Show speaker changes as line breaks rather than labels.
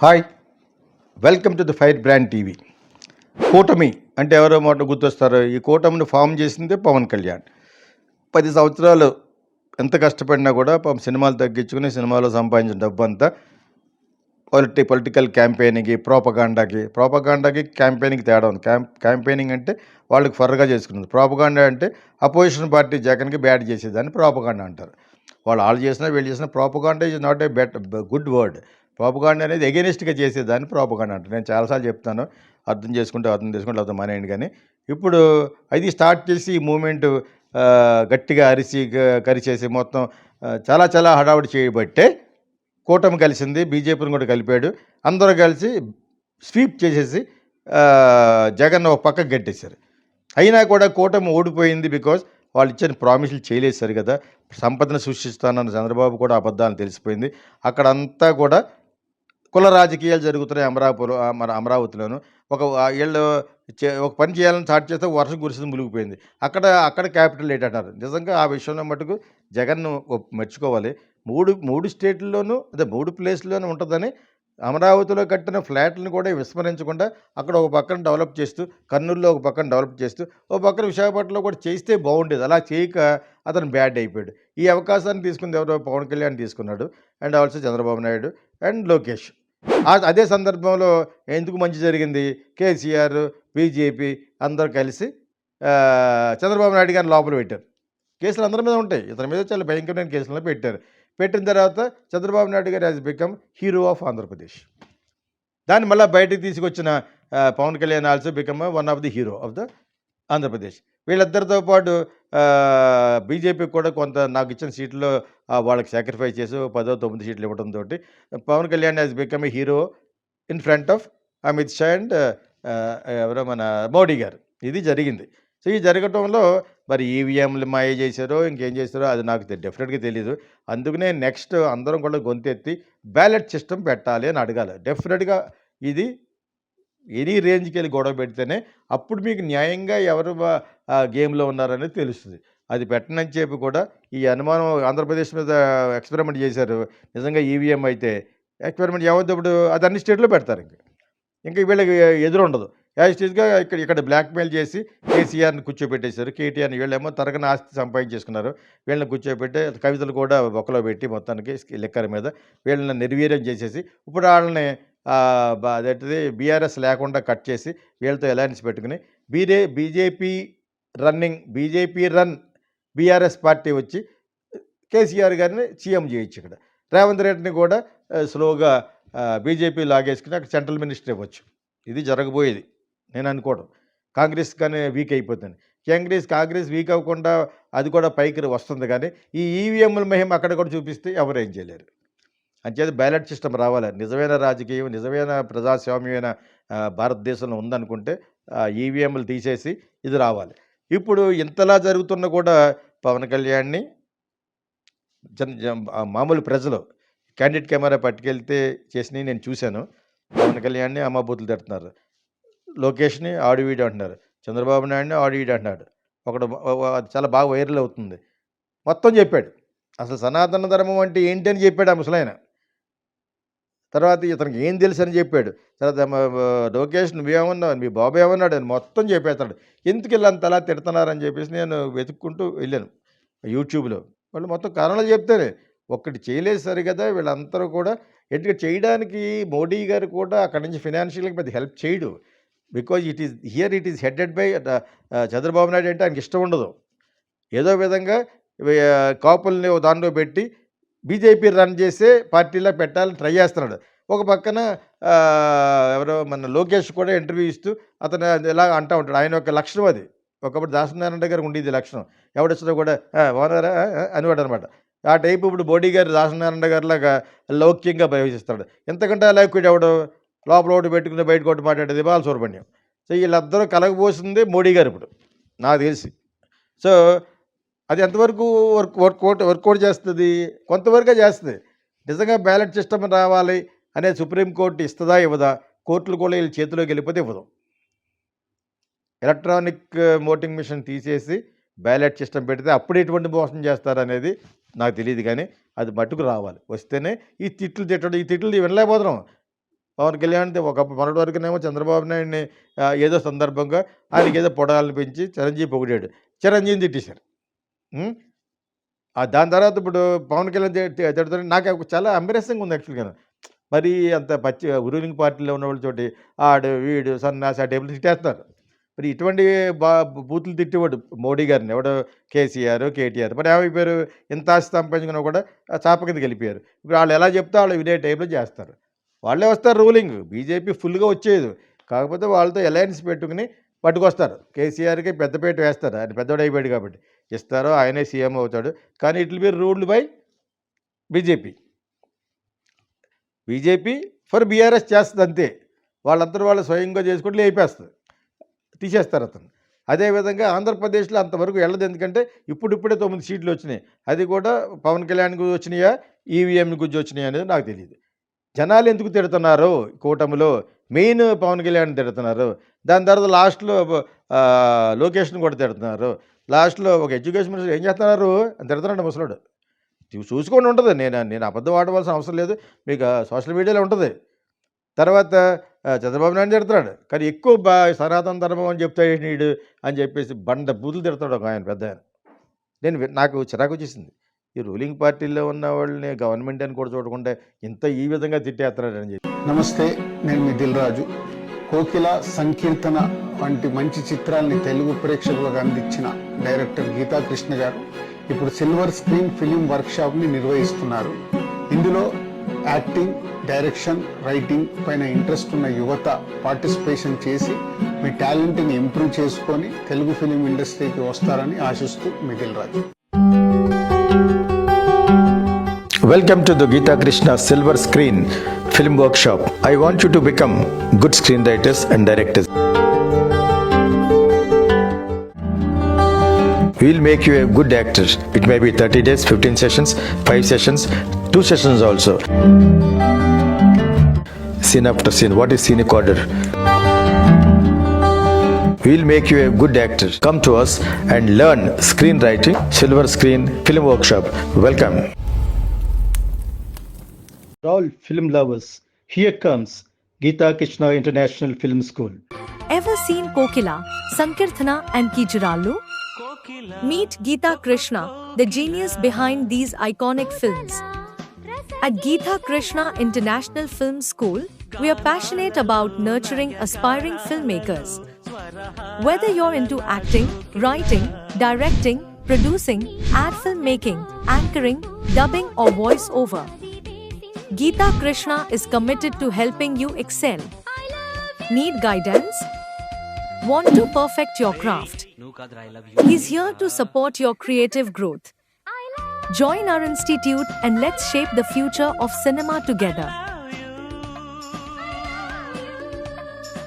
Hi welcome to the fire brand TV. కూటమి అంటే ఎవరో మాట గుర్తొస్తారు ఈ కూటమిని ఫామ్ చేసిందే పవన్ కళ్యాణ్. పది సంవత్సరాలు ఎంత కష్టపడినా కూడా పాపం సినిమాలు తగ్గించుకుని సినిమాలో సంపాదించిన డబ్బు అంతా పొలిటి పొలిటికల్ క్యాంపెయినింగ్కి ప్రోపగాండాకి ప్రోపగాండాకి క్యాంపెయినింగ్కి తేడా ఉంది. క్యాంప్ క్యాంపెయినింగ్ అంటే వాళ్ళకి ఫర్గా చేసుకున్నది ప్రోపగాండా అంటే అపోజిషన్ పార్టీ జగన్కి బ్యాడ్ చేసేదాన్ని ప్రోపగాండా అంటారు. వాళ్ళు వాళ్ళు చేసినా వీళ్ళు చేసినా propaganda is not a bet good word propaganda అనేది ఎగెనిస్ట్గా చేసేదాన్ని ప్రోపగాండా అంట. నేను చాలాసార్లు చెప్తాను. అర్థం చేసుకుంటే అర్థం చేసుకుంటే అర్థం మానేయండి కానీ ఇప్పుడు అది స్టార్ట్ చేసి ఈ మూమెంట్ గట్టిగా అరిసి కరిచేసి మొత్తం చాలా చాలా హడావుడి చేయబట్టే కూటమి కలిసింది బీజేపీని కూడా కలిపాడు. అందరూ కలిసి స్వీప్ చేసేసి జగన్ ఒక పక్కకు గట్టేశారు అయినా కూడా కూటమి ఓడిపోయింది బికాజ్ వాళ్ళు ఇచ్చిన ప్రామిసులు చేయలేదు సరి కదా సంపదను సృష్టిస్తానన్న చంద్రబాబు కూడా అబద్ధాలు తెలిసిపోయింది. అక్కడంతా కూడా కుల రాజకీయాలు జరుగుతున్నాయి అమరాపురం మన అమరావతిలోను. ఒక వీళ్ళు చే- ఒక పని చేయాలని స్టార్ట్ చేస్తే వర్షం కురిసింది మునిగిపోయింది. అక్కడ అక్కడ క్యాపిటల్ ఏంటి అంటారు. నిజంగా ఆ విషయంలో మటుకు జగన్ను మెచ్చుకోవాలి. మూడు మూడు స్టేట్లలోనూ అదే మూడు ప్లేస్లోనూ ఉంటుందని అమరావతిలో కట్టిన ఫ్లాట్లను కూడా విస్మరించకుండా అక్కడ ఒక పక్కన డెవలప్ చేస్తూ కర్నూలులో ఒక పక్కన డెవలప్ చేస్తూ ఒక పక్కన విశాఖపట్నంలో కూడా చేస్తే బాగుండేది. అలా చేయక అతను బ్యాడ్ అయిపోయాడు. ఈ అవకాశాన్ని తీసుకుంది ఎవరో పవన్ కళ్యాణ్ తీసుకున్నాడు. And also Chandrababu Naidu. And Lokesh. అదే సందర్భంలో ఎందుకు మంచి జరిగింది? కేసీఆర్ బీజేపీ అందరూ కలిసి చంద్రబాబు నాయుడు గారిని లోపల పెట్టారు. కేసులు అందరి మీద ఉంటాయి. ఇతని మీద చాలా భయంకరమైన కేసులను పెట్టారు. పెట్టిన తర్వాత చంద్రబాబు నాయుడు గారు as become hero of Andhra Pradesh. దాన్ని మళ్ళీ బయటకు తీసుకొచ్చిన Pavan Kalyan also become one of the hero of the Andhra Pradesh. వీళ్ళిద్దరితో పాటు బీజేపీకి కూడా కొంత నాకు ఇచ్చిన సీట్లో వాళ్ళకి సాక్రిఫైస్ చేసి పదో తొమ్మిది సీట్లు ఇవ్వడంతో Pawan Kalyan has become a hero in front of Amit Shah and ఎవరో మన మోడీ గారు. ఇది జరిగింది. సో ఈ జరగటంలో మరి ఈవీఎంలు మాయ చేశారో ఇంకేం చేశారో అది నాకు డెఫినెట్గా తెలియదు అందుకనే నెక్స్ట్ అందరం కూడా గొంతెత్తి బ్యాలెట్ సిస్టమ్ పెట్టాలి అని అడగాలి. డెఫినెట్గా ఇది ఎనీ రేంజ్కి వెళ్ళి గొడవ పెడితేనే అప్పుడు మీకు న్యాయంగా ఎవరు ఆ గేమ్లో ఉన్నారనేది తెలుస్తుంది. అది పెట్టనని చెప్పి కూడా ఈ అనుమానం ఆంధ్రప్రదేశ్ మీద ఎక్స్పెరిమెంట్ చేశారు. నిజంగా ఈవీఎం అయితే ఎక్స్పెరిమెంట్ ఇప్పుడు అది అన్ని స్టేట్లో పెడతారు ఇంకా. ఇంకా వీళ్ళకి ఎదురు ఉండదు యాజిటీస్గా ఇక్కడ ఇక్కడ బ్లాక్మెయిల్ చేసి కేసీఆర్ని కూర్చోబెట్టేశారు. కేటీఆర్ని వీళ్ళేమో తరగన ఆస్తి సంపాదించేసుకున్నారు. వీళ్ళని కూర్చోబెట్టి కవితలు కూడా బొక్కలో పెట్టి మొత్తానికి లెక్కల మీద వీళ్ళని నిర్వీర్యం చేసేసి ఇప్పుడు వాళ్ళని అదేంటిది బీఆర్ఎస్ లేకుండా కట్ చేసి వీళ్ళతో అలయన్స్ పెట్టుకుని B J BJP running BJP run BRS party వచ్చి కేసీఆర్ గారిని సీఎం చేయొచ్చు ఇక్కడ. రేవంత్ రెడ్డిని కూడా స్లోగా బీజేపీ లాగేసుకుని అక్కడ సెంట్రల్ మినిస్టర్ ఇవ్వచ్చు. ఇది జరగబోయేది నేను అనుకోవడం. కాంగ్రెస్ కానీ వీక్ అయిపోతుంది. కాంగ్రెస్ కాంగ్రెస్ వీక్ అవ్వకుండా అది కూడా పైకి వస్తుంది కానీ ఈ ఈవీఎంల మహిమ అక్కడ కూడా చూపిస్తే ఎవరు ఏం చేయలేరు. అంచేది బ్యాలెట్ సిస్టమ్ రావాలి. నిజమైన రాజకీయం నిజమైన ప్రజాస్వామ్యమైన భారతదేశంలో ఉందనుకుంటే ఈవీఎంలు తీసేసి ఇది రావాలి. ఇప్పుడు ఇంతలా జరుగుతున్న కూడా పవన్ కళ్యాణ్ని జన మామూలు ప్రజలు క్యాండిడేట్ కెమెరా పట్టుకెళ్తే చేసినవి నేను చూశాను. పవన్ కళ్యాణ్ని అమ్మబూతులు తిడుతున్నారు. లోకేష్ని ఆడివీడు అంటున్నారు. చంద్రబాబు నాయుడిని ఆడు అంటున్నాడు. ఒకడు చాలా బాగా వైరల్ అవుతుంది. మొత్తం చెప్పాడు. అసలు సనాతన ధర్మం అంటే ఏంటి అని చెప్పాడు ఆ ముసలాయన. తర్వాత ఇతనికి ఏం తెలుసు అని చెప్పాడు. తర్వాత లోకేష్ నువ్వేమన్నావు మీ బాబు ఏమన్నాడు? అని మొత్తం చెప్పేస్తాడు. ఎందుకు వెళ్ళాను అంతలా తిడుతున్నారని చెప్పేసి నేను వెతుక్కుంటూ వెళ్ళాను యూట్యూబ్లో. వాళ్ళు మొత్తం కారణాలు చెప్తారు. ఒక్కటి చేయలేదు సరి కదా వీళ్ళందరూ కూడా ఎందుకంటే చేయడానికి మోడీ గారు కూడా అక్కడి నుంచి ఫినాన్షియల్గా పెద్ద హెల్ప్ చేయడు. Because it is here it is headed by Chandrababu Naidu అంటే ఆయనకి ఇష్టం ఉండదు. ఏదో విధంగా కాపుల్ని దాంట్లో దానిలో పెట్టి బీజేపీ రన్ చేసే పార్టీలో పెట్టాలని ట్రై చేస్తున్నాడు. ఒక పక్కన ఎవరో మన లోకేష్ కూడా ఇంటర్వ్యూ ఇస్తూ అతను ఎలా ఇలా అంటూ ఉంటాడు ఆయన యొక్క లక్షణం అది. ఒకప్పుడు దాసనారాయణ గారికి ఉండేది లక్షణం. ఎవడొచ్చినా కూడా ఓనరా బాగున్నారా? అనేవాడు అనమాట. ఆ టైపు ఇప్పుడు బోడీ గారు దాసనారాయణ గారిలాగా లౌక్యంగా ప్రవేశిస్తాడు ఎంతకంటే లౌక్యుడు ఎవడు? లోపల ఒకటి పెట్టుకుని బయట ఒకటి మాట్లాడేది బాల సుబ్రహ్మణ్యం. సో వీళ్ళందరూ కలగబోసింది మోడీ గారు ఇప్పుడు నాకు తెలిసి. సో అది ఎంతవరకు వర్క్ వర్కౌట్ వర్కౌట్ చేస్తుంది? కొంతవరకే చేస్తుంది. నిజంగా బ్యాలెట్ సిస్టమ్ రావాలి అనే సుప్రీంకోర్టు ఇస్తుందా ఇవ్వదా? కోర్టులు కూడా వీళ్ళ చేతిలోకి వెళ్ళిపోతే ఇవ్వదు. ఎలక్ట్రానిక్ ఓటింగ్ మిషన్ తీసేసి బ్యాలెట్ సిస్టమ్ పెడితే అప్పుడు ఎటువంటి మోసం చేస్తారనేది నాకు తెలియదు కానీ అది మట్టుకు రావాలి. వస్తేనే ఈ తిట్లు తిట్టడం ఈ తిట్లు వినలేకపోతున్నాం. పవన్ కళ్యాణ్ ఒకప్పుడు మొన్నటి వరకునేమో చంద్రబాబు నాయుడిని ఏదో సందర్భంగా ఆయనకి ఏదో పొడగాలను పెంచి చిరంజీవి పొగిడాడు. చిరంజీవిని తిట్టేశారు. దాని తర్వాత ఇప్పుడు పవన్ కళ్యాణ్ తి- తిడుతుంటే నాకు చాలా అంబరేసింగ్ ఉంది యాక్చువల్గా మరి అంత పచ్చి రూలింగ్ పార్టీలో ఉన్న చోటి ఆడు వీడు సన్నాసి ఆ టేబుల్ తిట్టేస్తున్నారు మరి ఇటువంటి బా బూతులు తిట్టేవాడు మోడీ గారిని. ఎవడో కేసీఆర్ కేటీఆర్. మరి ఏమైపోయారు ఇంత ఆస్తి సంపాదించుకున్నా కూడా చాప కింద గెలిపారు ఇప్పుడు వాళ్ళు ఎలా చెప్తే వాళ్ళు వినే టైప్లో చేస్తారు. వాళ్ళే వస్తారు రూలింగ్ బీజేపీ ఫుల్గా వచ్చేది. కాకపోతే వాళ్ళతో అలయన్స్ పెట్టుకుని పట్టుకొస్తారు. కేసీఆర్కి పెద్దపేట వేస్తారు. ఆయన పెద్దవాడు అయిపోయాడు కాబట్టి. ఇస్తారో ఆయనే సీఎం అవుతాడు. కానీ it'll be ruled by BJP. BJP for BRS చేస్తుంది అంతే. వాళ్ళందరూ వాళ్ళు స్వయంగా చేసుకుంటూ లేపేస్తుంది. తీసేస్తారు అతను అదేవిధంగా ఆంధ్రప్రదేశ్లో అంతవరకు వెళ్ళదు. ఎందుకంటే ఇప్పుడిప్పుడే తొమ్మిది సీట్లు వచ్చినాయి. అది కూడా పవన్ కళ్యాణ్ గురించి వచ్చినాయా? ఈవీఎం గురించి వచ్చినాయా అనేది నాకు తెలియదు. జనాలు ఎందుకు తిడుతున్నారు కూటమిలో? మెయిన్ పవన్ కళ్యాణ్ తిడుతున్నారు. దాని తర్వాత లాస్ట్లో లొకేషన్ కూడా తిడుతున్నారు. లాస్ట్లో ఒక ఎడ్యుకేషన్ మినిస్టర్ ఏం చేస్తున్నారు? అని తిడుతున్నాడు ముసలాడు. చూసుకొని చూసుకోండి ఉంటుంది. నేను నేను అబద్ధం ఆడవలసిన అవసరం లేదు. మీకు సోషల్ మీడియాలో ఉంటుంది. తర్వాత చంద్రబాబు నాయుడు తిడుతున్నాడు. కానీ ఎక్కువ బా సనాతన ధర్మం అని చెప్తాడు నీడు అని చెప్పేసి బండ బూతులు తిడతాడు ఒక ఆయన పెద్ద ఆయన. నేను నాకు చిరాకు వచ్చేసింది. ఈ రూలింగ్ పార్టీలో ఉన్న వాళ్ళని గవర్నమెంట్ అని కూడా చూడకుండా ఇంత ఈ విధంగా తిట్టేస్తున్నాడు అని చెప్పి.
నమస్తే. నేను మీ దిల్ రాజు. కోకిల సంకీర్తన వంటి మంచి చిత్రాల్ని తెలుగు ప్రేక్షకులకు అందించిన డైరెక్టర్ గీతా కృష్ణ గారు ఇప్పుడు సిల్వర్ స్క్రీన్ ఫిలిం వర్క్షాప్ని నిర్వహిస్తున్నారు. ఇందులో యాక్టింగ్ డైరెక్షన్ రైటింగ్ పైన ఇంట్రెస్ట్ ఉన్న యువత పార్టిసిపేషన్ చేసి మీ టాలెంట్ని ఇంప్రూవ్ చేసుకొని తెలుగు ఫిలిం ఇండస్ట్రీకి వస్తారని ఆశిస్తూ మిగిల్ Raju. Raju
to the Geetha Krishna silver screen film workshop I want you to become good screen writers and directors We'll make you a good actor. It may be 30 days, 15 sessions, 5 sessions, 2 sessions also. Scene after scene. What is scenic order? We'll make you a good actor. Come to us and learn screenwriting, Silver Screen Film Workshop. Welcome.
all film lovers, here comes Geeta Krishna International Film School.
Ever seen Kokila, Sankirtana, and Kijirallu? Meet Geeta Krishna, the genius behind these iconic films. At Geeta Krishna International Film School, we are passionate about nurturing aspiring filmmakers. Whether you're into acting, writing, directing, producing, ad filmmaking, anchoring, dubbing, or voiceover, Geeta Krishna is committed to helping you excel. Need guidance? Want to perfect your craft? He's here to support your creative growth. Join our institute and let's shape the future of cinema together.